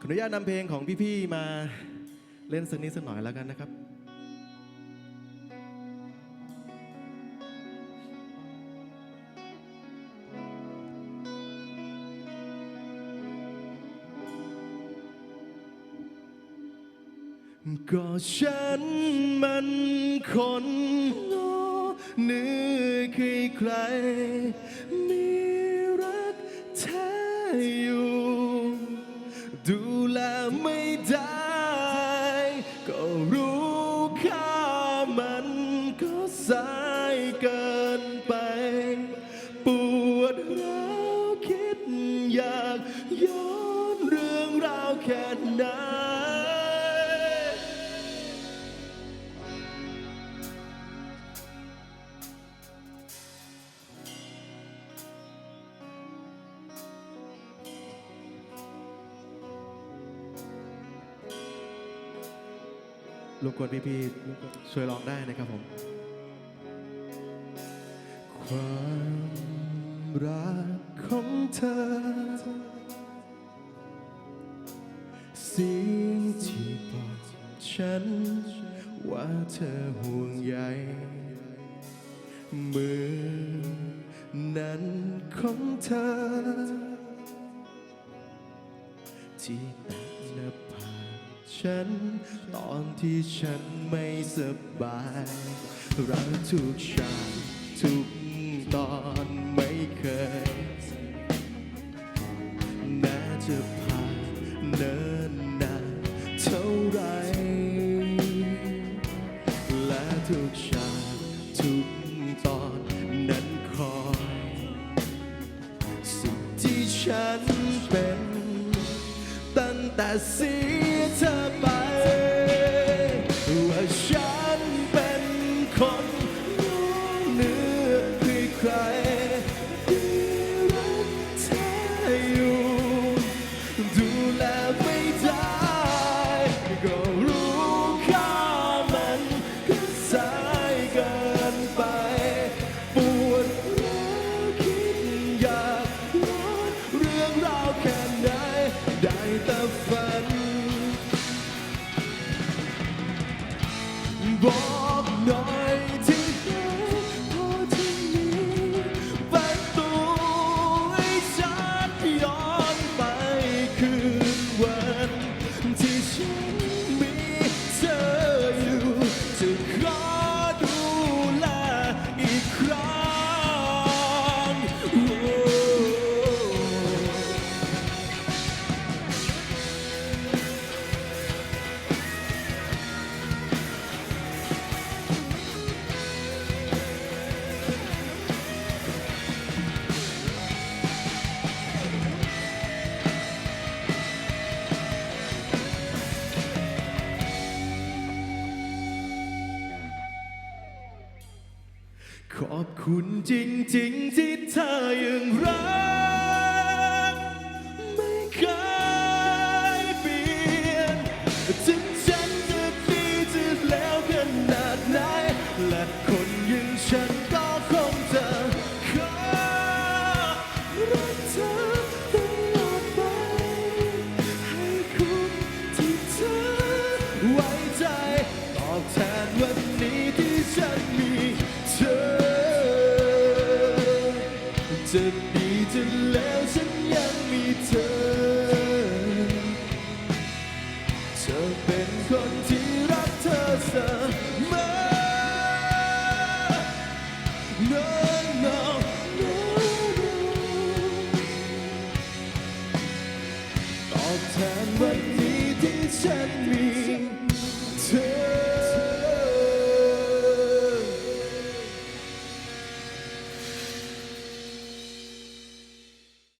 ขออนุญาตนำเพลงของพี่ๆมาเล่นสักนิดสักหน่อยแล้วกันนะครับ ก็ฉันมันคนโง่เนื้อใครใคร รู้ค่ามันก็สายเกินไป ปวดร้าวคิดอยากย้อนเรื่องราวแค่ไหน รบกวนพี่ๆช่วยร้องได้นะครับผม ความรักของเธอสิ่งที่บอกฉัน ว่าเธอห่วงใยมือนั้นของเธอ ที่ ฉัน ตอนที่ฉันไม่สบาย รักทุกฉากทุกตอนไม่เคยแม้จะผ่านเนิ่นนานเท่าไร และทุกฉากทุกตอนนั้นคอยสิ่งที่ฉันเป็น ตั้งแต่สี ค ขอบคุณจริงๆที่เธอยังรัก ไม่เคยเปลี่ยนถึงฉันจะดีจะแล้วขนาดไหน และคนอยังฉันก็คงจะขอรักเธอตลอดไป ให้คุ้มที่เธอไว้ จะดีจะแล้วฉันยังมีเธอ เธอเป็นคนที่รักเธอเสมอ